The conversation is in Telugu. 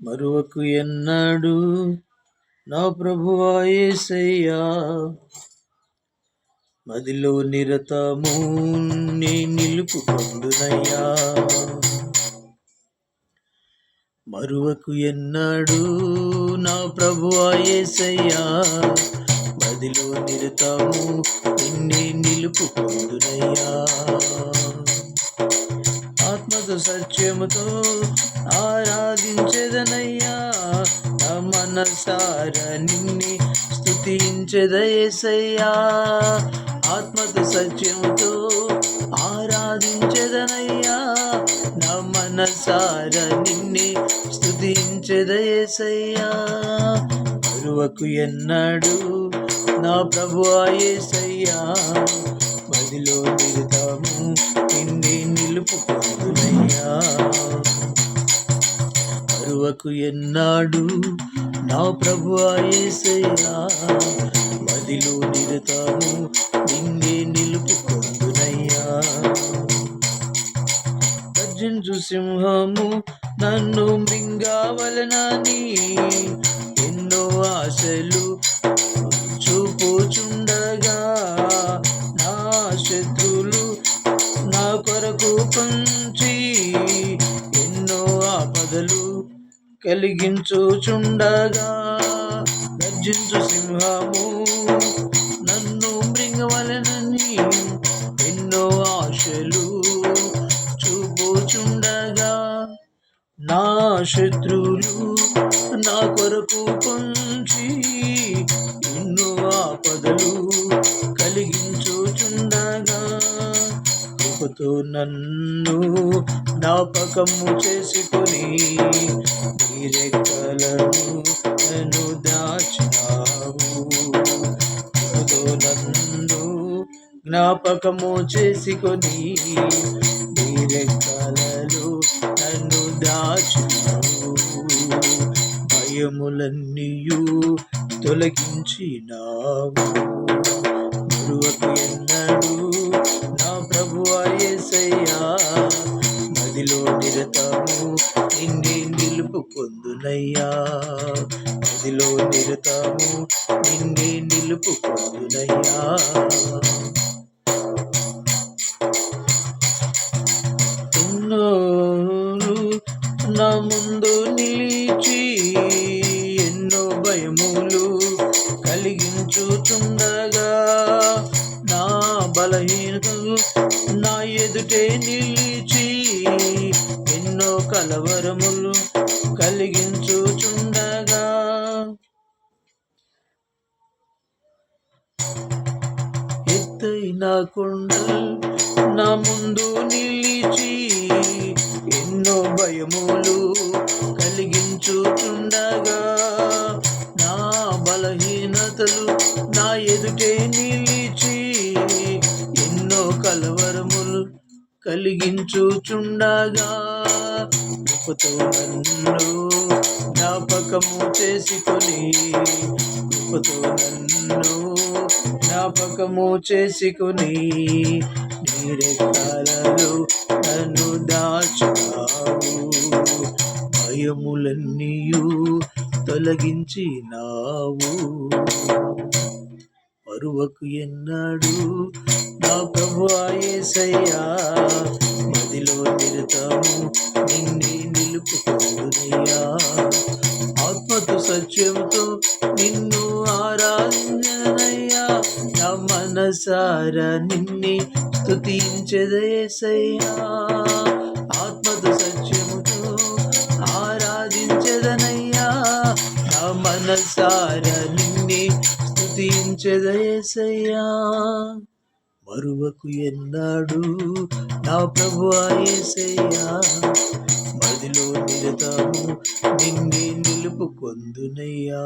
మరువకు ఎన్నాడు? నా ప్రభువాయేసయ్యా మదిలో నిరతము నీ నిలుపుకొందునయ్యా మరువకు ఎన్నాడు? నా ప్రభువాయేసయ్యా మదిలో నిరతము నిన్నే నిలుపుకొందునయ్యా సత్యముతో ఆరాధించదనయ్యా. మనసార నిన్నే స్థుతించదయసయ్యా ఆత్మతో సత్యముతో ఆరాధించదనయ్యా. నా మనసార నిన్నే స్థుతించదయసయ్యా కరువకు ఎన్నాడు నా ప్రభు అయ్యేసయ్యా మదిలో దిగుతాము నిన్నే నిలుపుకో కరువకు ఎన్నాడు? నా ప్రభు అయేసయ్యా మదిలో నిరుతాము నిన్నే నిలుపుకొందునయ్యా. గర్జించు సింహము నన్ను మృంగావలనని ఎన్నో ఆశలు చూపుచుండగా నా శత్రులు నా కొరకు పంచి కలిగించుచుండగా గర్జించు సింహము. నన్ను మృంగవలనని ఎన్నో ఆశలు చూపుచుండగా నా శత్రులు నా కొరకు పొంచి ఎన్నో ఆపదలు కలిగించుచుండగా కృపతో నన్ను జ్ఞాపకము చేసుకొని జ్ఞాపకము చేసుకొని రెక్కలలో నన్ను దాచినావు భయములన్నీయు తొలగించినావు. మరువకు ఎన్నడు నా ప్రభు అయ్యేసయ్యా నదిలో నిరతాము నిన్నే నిలుపుకొందునయ్యా నదిలో నిరతాము నిన్నే నిలుపుకొందునయ్యా నా ముందు నిలిచి ఎన్నో భయములు కలిగించుచుండగా నా బలహీనతలు నా ఎదుటే నిలిచి ఎన్నో కలవరములు కలిగించుచుండగా. ఎత్తైన కొండలు నా ముందు నిలిచి ఎన్నో భయములు కలిగించుచుండగా నా బలహీనతలు నా ఎదుటే నిలిచి ఎన్నో కలవరములు కలిగించుచుండగా కృపతో నన్ను జ్ఞాపకము చేసుకొని కృపతో నన్ను జ్ఞాపకము చేసుకొని నీరెక్కాలలో తొలగించినావు. మరువకు ఎన్నాడు? నా ప్రభుయేసయ్యా మదిలో తిరుతాము నిన్నే నిలుపుకోనయ్యా ఆత్మతో సత్యంతో నిన్ను ఆరాధనయ్యా నా మనసార నిన్నే స్తుతించదేసయ్యా ఆత్మతో సత్యం మనసార నిన్నే స్థుతించదయసయ్యా మరువకు ఎన్నాడు నా ప్రభు ఆయేసయ్యా మదిలో నిరతాము నిన్నే నిలుపుకొందునయ్యా